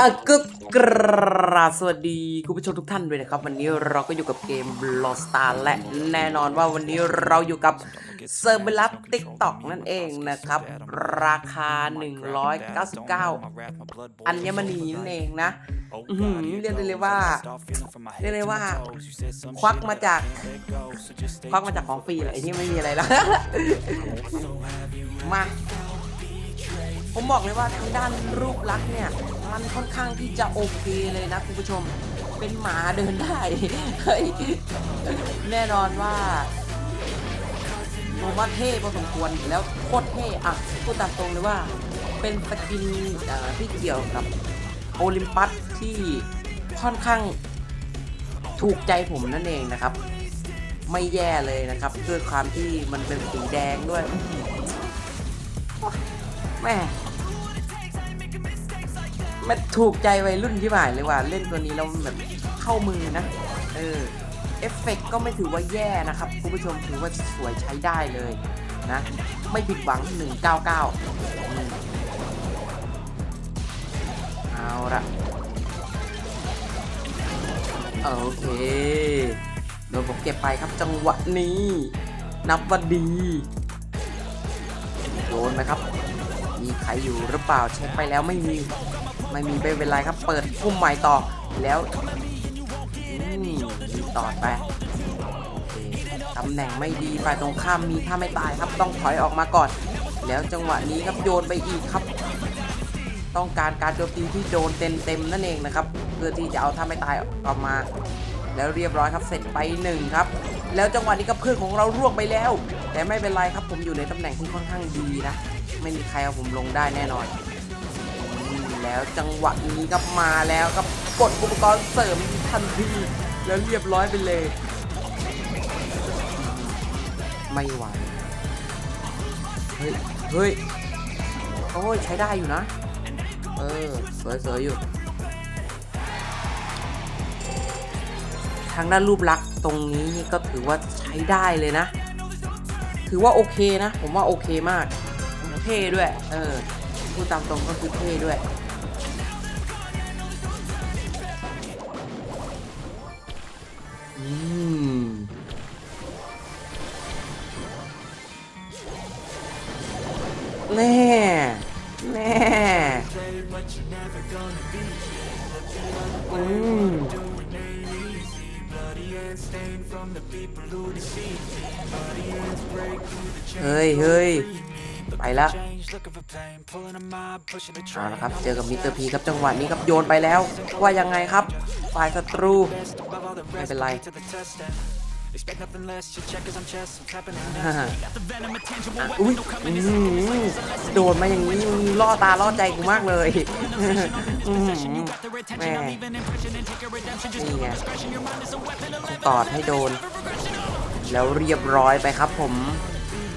อะก็กราบสวัสดีคุณผู้ชมทุกท่านด้วยนะครับ วันนี้เราก็อยู่กับเกม l o s t a r และแน่นอนว่าวันนี้เราอยู่กับเซอร์เบลับติ๊กต็อกนั่นเองนะครับ ราคา 199 อัญมณีนั่นเองนะเรียกได้เลยว่าเรียกได้ว่า ควักมาจาก ควักมาจากของฟรีเลยไอ้ที่ไม่มีอะไรแล้ว มา ผมบอกเลยว่าทางด้านรูปลักษณ์เนี่ย มันค่อนข้างที่จะโอเคเลยนะคุณผู้ชม เป็นหมาเดินได้เฮ้ยแน่นอนว่าผมว่าเท่พอสมควรแล้วโคตรเท่อะพูดตามตรงเลยว่าเป็นสกินที่เกี่ยวกับโอลิมปัสที่ค่อนข้างถูกใจผมนั่นเองนะครับ ไม่แย่เลยนะครับด้วยความที่มันเป็นสีแดงด้วยแม่ มันถูกใจวัยรุ่นที่หมายเลยว่าเล่นตัวนี้แล้วแบบเข้ามือนะ เออ เอฟเฟกต์ก็ไม่ถือว่าแย่นะครับคุณผู้ชมถือว่าสวยใช้ได้เลยนะ ไม่ผิดหวัง 199 เอาละโอเคโดนผมเก็บไปครับจังหวะนี้ นับว่าดีโดนไหมครับ มีใครอยู่หรือเปล่าเช็คไปแล้วไม่มี ไม่มีไม่เป็นไรครับ เปิดพุ่มใหม่ต่อแล้วมีต่อไปตำแหน่งไม่ดีฝ่ายตรงข้ามมีถ้าไม่ตายครับต้องถอยออกมาก่อน แล้วจังหวะนี้ครับโยนไปอีกครับ ต้องการการโจมตีที่โดนเต็มๆนั่นเองนะครับ เพื่อที่จะเอาถ้าไม่ตายออกมา แล้วเรียบร้อยครับเสร็จไปหนึ่งครับ แล้วจังหวะนี้ก็เพื่อนของเราร่วงไปแล้ว แต่ไม่เป็นไรครับผมอยู่ในตำแหน่งที่ค่อนข้างดีนะ ไม่มีใครเอาผมลงได้แน่นอน แล้วจังหวะนี้ก็มาแล้วครับกดอุปกรณ์เสริมทันทีแล้วเรียบร้อยไปเลย ไม่ไหวเฮ้ยเฮ้ยโอ้ยใช้ได้อยู่นะ เออสวยๆอยู่ ทางด้านรูปลักษณ์ตรงนี้นี่ก็ถือว่าใช้ได้เลยนะ ถือว่าโอเคนะ ผมว่าโอเคมากเท่ด้วย เออพูดตามตรงก็คือเท่ด้วย แน่ แน่อืมเฮ้ยเฮ้ยไปละเอาละครับ เจอกับมิสเตอร์พีครับจังหวะนี้ครับโยนไปแล้ว ว่ายังไงครับ ฝ่ายศัตรู ไม่เป็นไรอุ้ยโดนมาอย่างนี้มึงล่อตาล่อใจกูมากเลยแม่นี่ไงตอดให้โดน แล้วเรียบร้อยไปครับผม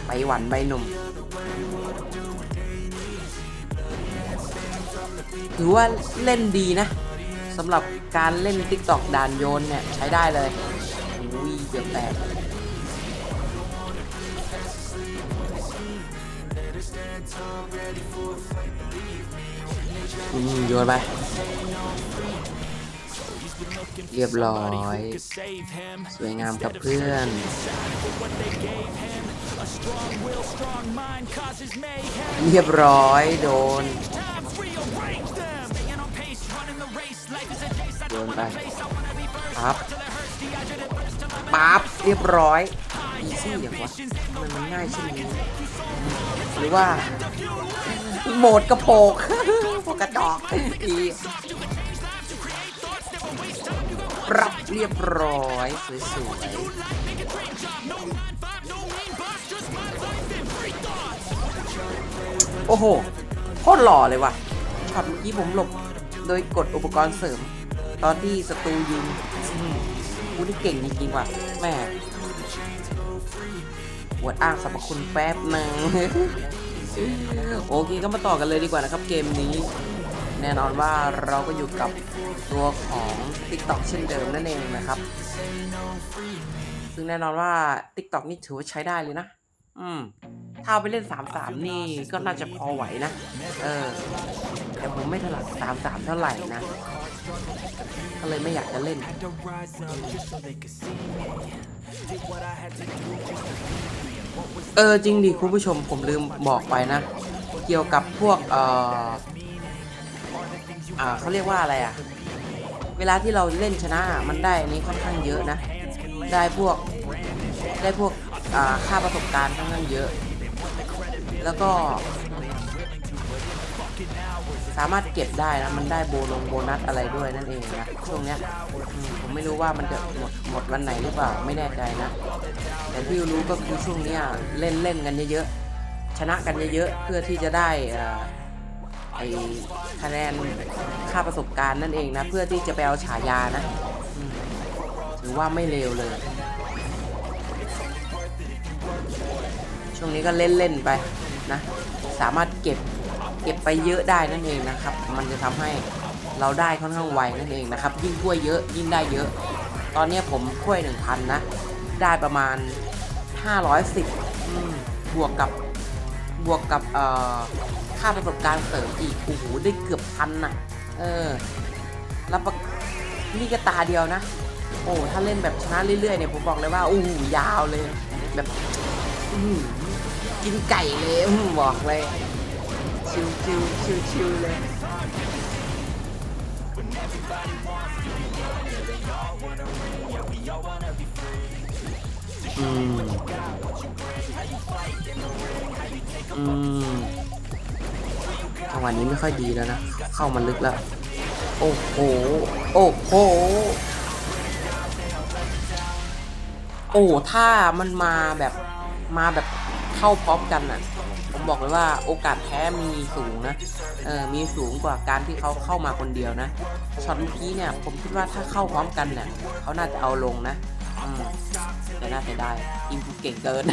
ไปหวันใบหนุ่ม ถือว่าเล่นดีนะ สำหรับการเล่น TikTok ด่านโยนเนี่ยใช้ได้เลยอุ้ยเกือบแตกอืมโยนไป เรียบร้อย สวยงามครับเพื่อน เรียบร้อยโดน โดนไปปั๊บปั๊บเรียบร้อยอีซี่อย่างวะทำไมมันง่ายเช่นนี้หรือว่า โหมดกระโปกพวกกระจอกอีปรับเรียบร้อย สวยๆ โอ้โหโคตรหล่อเลยว่ะช็อตเมื่อกี้ผมหลบ โดยกดอุปกรณ์เสริม ตอนที่ศัตรูยิงกูนี่เก่งจริงๆว่ะแม่อวดอ้างสรรพคุณแป๊บหนึ่งโอเคก็มาต่อกันเลยดีกว่านะครับเกมนี้ แน่นอนว่าเราก็อยู่กับตัวของ TikTok เช่นเดิมนั่นเองนะครับ ซึ่งแน่นอนว่า TikTok นี่ถือว่าใช้ได้เลยนะ อืม ถ้าเอาไปเล่น3-3นี่ก็น่าจะพอไหวนะ เออ แต่ผมไม่ถนัดสามสามเท่าไหร่นะ ก็เลยไม่อยากจะเล่น เออจริงดิคุณผู้ชมผมลืมบอกไปนะ เกี่ยวกับพวก เอออ่าเขาเรียกว่าอะไรอะ เวลาที่เราเล่นชนะอะมันได้อันนี้ค่อนข้างเยอะนะ ได้พวก ได้พวกค่าประสบการณ์ค่อนข้างเยอะ แล้วก็ สามารถเก็บได้นะ มันได้โบลงโบนัสอะไรด้วยนั่นเองนะช่วงเนี้ยผมไม่รู้ว่ามันจะหมดหมดวันไหนหรือเปล่าไม่แน่ใจนะ แต่ที่รู้ก็คือช่วงเนี้ยเล่นเล่นกันเยอะๆชนะกันเยอะๆเพื่อที่จะได้เอ่อไอคะแนนค่าประสบการณ์นั่นเองนะ เพื่อที่จะไปเอาฉายานะถือว่าไม่เลวเลย ช่วงนี้ก็เล่นเล่นๆไปนะ สามารถเก็บเก็บไปเยอะได้นั่นเองนะครับ มันจะทำให้เราได้ค่อนข้างไวนั่นเองนะครับ ยิ่งถ้วยเยอะยิ่งได้เยอะ ตอนนี้ผมถ้วย1,000นะ ได้ประมาณ 510อืมบวกกับบวกกับค่าประสบการณ์เสริมอีกโอ้โหได้เกือบพันน่ะเออแล้วนี่ก็ตาเดียวนะ โอ้ถ้าเล่นแบบชนะเรื่อยๆเนี่ยผมบอกเลยว่าอู้หูยาวเลยแบบอื้อ กินไก่เลยอื้อหือบอกเลย ชิวชิวชิวชิวๆเลย อืม อืมจังหวะนี้ไม่ค่อยดีแล้วนะ เข้ามาลึกแล้ว โอ้โห โอ้โห โอ้ ถ้ามันมาแบบ มาแบบ เข้าพร้อมกันน่ะ ผมบอกเลยว่าโอกาสแพ้มีสูงนะเออมีสูงกว่าการที่เขาเข้ามาคนเดียวนะช็อตเมื่อกี้เนี่ยผมคิดว่าถ้าเข้าพร้อมกันเนี่ยเขาน่าจะเอาลงนะอืมแต่น่าเสียดายทีมกูเก่งเกิน